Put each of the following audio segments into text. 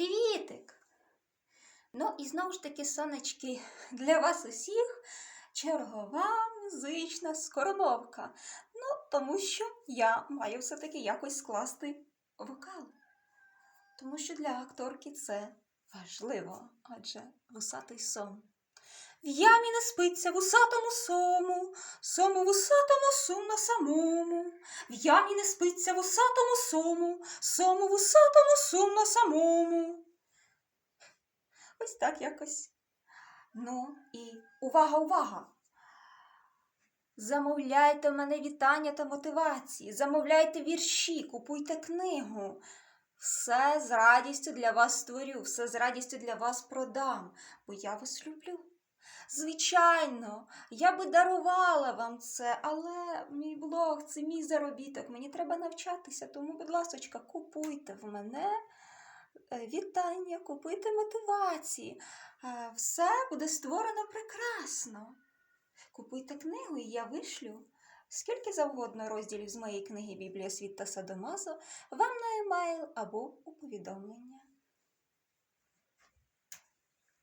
Привітик! Ну і знову ж таки, сонечки, для вас усіх чергова музична скоромовка. Ну, тому що я маю все-таки якось скласти вокал. Тому що для акторки це важливо, адже вусатий сон. В ямі не спиться вусатому сому, сому вусатому сумно самому. В ямі не спиться вусатому сому, сому вусатому сумно самому. Ось так якось. Ну і увага, увага! Замовляйте в мене вітання та мотивації, замовляйте вірші, купуйте книгу. Все з радістю для вас створю, все з радістю для вас продам, бо я вас люблю. Звичайно, я би дарувала вам це, але мій блог це мій заробіток. Мені треба навчатися, тому, будь ласка, купуйте в мене е, вітання, купуйте мотивації. Е, Все буде створено прекрасно. Купуйте книгу, і я вишлю скільки завгодно розділів з моєї книги Біблія світ та Садомазо вам на емейл або у повідомлення.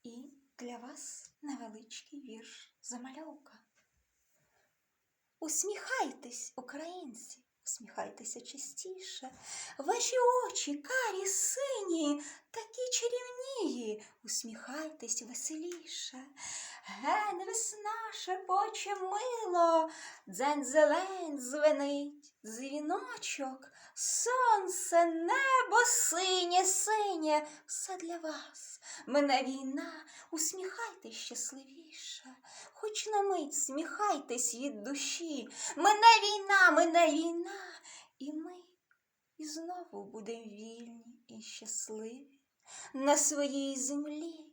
І для вас невеличкий вірш замальовка. Усміхайтесь, українці, усміхайтеся частіше. Ваші очі карі сині, такі чарівнії, усміхайтесь веселіше. Ген весна шепоче мило, дзень зелень звенить, дзвіночок, сонце, небо синє, синє, все для вас. Мене війна, усміхайтесь щасливіше, хоч на мить сміхайтесь від душі. Мене війна, мене війна, і ми і знову будемо вільні і щасливі на своїй землі.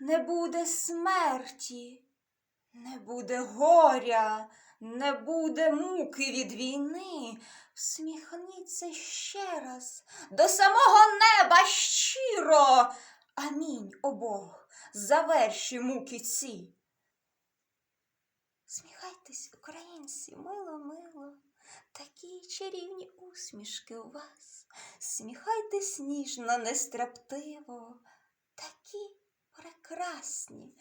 Не буде смерті, не буде горя, не буде муки від війни. Всміхніться ще раз до самого неба щиро. Амінь, о Бог, заверши муки ці. Сміхайтесь, українці, мило, мило, такі чарівні усмішки у вас. Сміхайтесь ніжно, нестраптиво, такі прекрасні.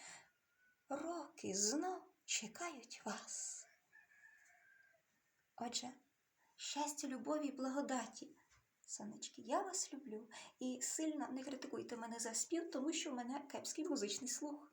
Роки знов чекають вас. Отже, щастя, любові і благодаті. Сонечки, я вас люблю і сильно не критикуйте мене за спів, тому що в мене кепський музичний слух.